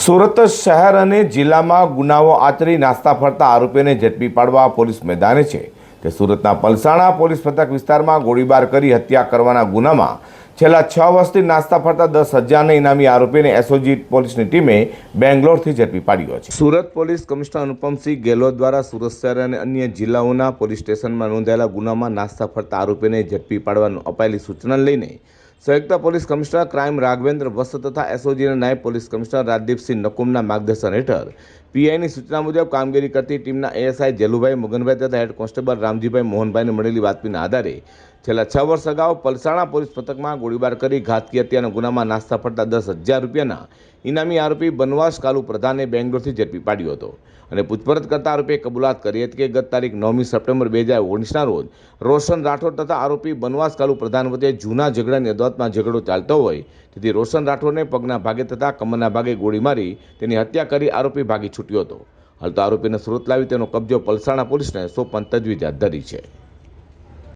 સુરત શહેર અને જિલ્લામાં ગુનાઓ આચરી, નાસ્તા ફરતા આરોપીને ઝડપી પાડવા પોલીસ મેદાને છે. તે સુરતના પલસાણા પોલીસ મથક વિસ્તારમાં ગોળીબાર કરી હત્યા કરવાના ગુનામાં છેલ્લા છ વર્ષથી નાસ્તા ફરતા દસ હજારને ઇનામી આરોપીને એસઓજી પોલીસની ટીમે બેંગ્લોરથી ઝડપી પાડ્યો છે. સુરત પોલીસ કમિશનર અનુપમસિંહ ગેહલોત દ્વારા સુરત શહેર અને અન્ય જિલ્લાઓના પોલીસ સ્ટેશનમાં નોંધાયેલા ગુનામાં નાસ્તા ફરતા આરોપીને ઝડપી પાડવાનું અપાયેલી સૂચના લઈને સંયુક્ત પોલીસ કમિશનર ક્રાઇમ રાઘવેન્દ્ર વસ્ત તથા એસઓજીના નાયબ પોલીસ કમિશનર રાજદીપસિંહ નકુમના માર્ગદર્શન હેઠળ પીઆઈની સૂચના મુજબ કામગીરી કરતી ટીમના એએસઆઈ જેલુભાઈ મગનભાઈ તથા હેડ કોન્સ્ટેબલ રામજીભાઈ મોહનભાઈને મળેલી બાતમીના આધારે છેલ્લા છ વર્ષ અગાઉ પલસાણા પોલીસ પથકમાં ગોળીબાર કરી ઘાતકી હત્યાના ગુનામાં નાસ્તા ફરતા દસ હજાર રૂપિયાના ઇનામી આરોપી બનવાસ કાલુ પ્રધાને બેંગ્લોરથી ઝડપી પાડ્યો હતો અને પૂછપરછ કરતા આરોપીએ કબૂલાત કરી હતી કે ગત તારીખ નવમી સપ્ટેમ્બર બે હજાર ઓગણીસના રોજ રોશન રાઠોડ તથા આરોપી બનવાસ કાલુ પ્રધાન વચ્ચે જૂના ઝઘડાની અદાલતમાં ઝઘડો ચાલતો હોય, તેથી રોશન રાઠોડને પગના ભાગે તથા કમરના ભાગે ગોળી મારી તેની હત્યા કરી આરોપી ભાગી છૂટ્યો હતો. હાલ તો આરોપીને સુરત લાવી તેનો કબજો પલસાણા પોલીસને સોંપવાની તજવીજ હાથ ધરી છે.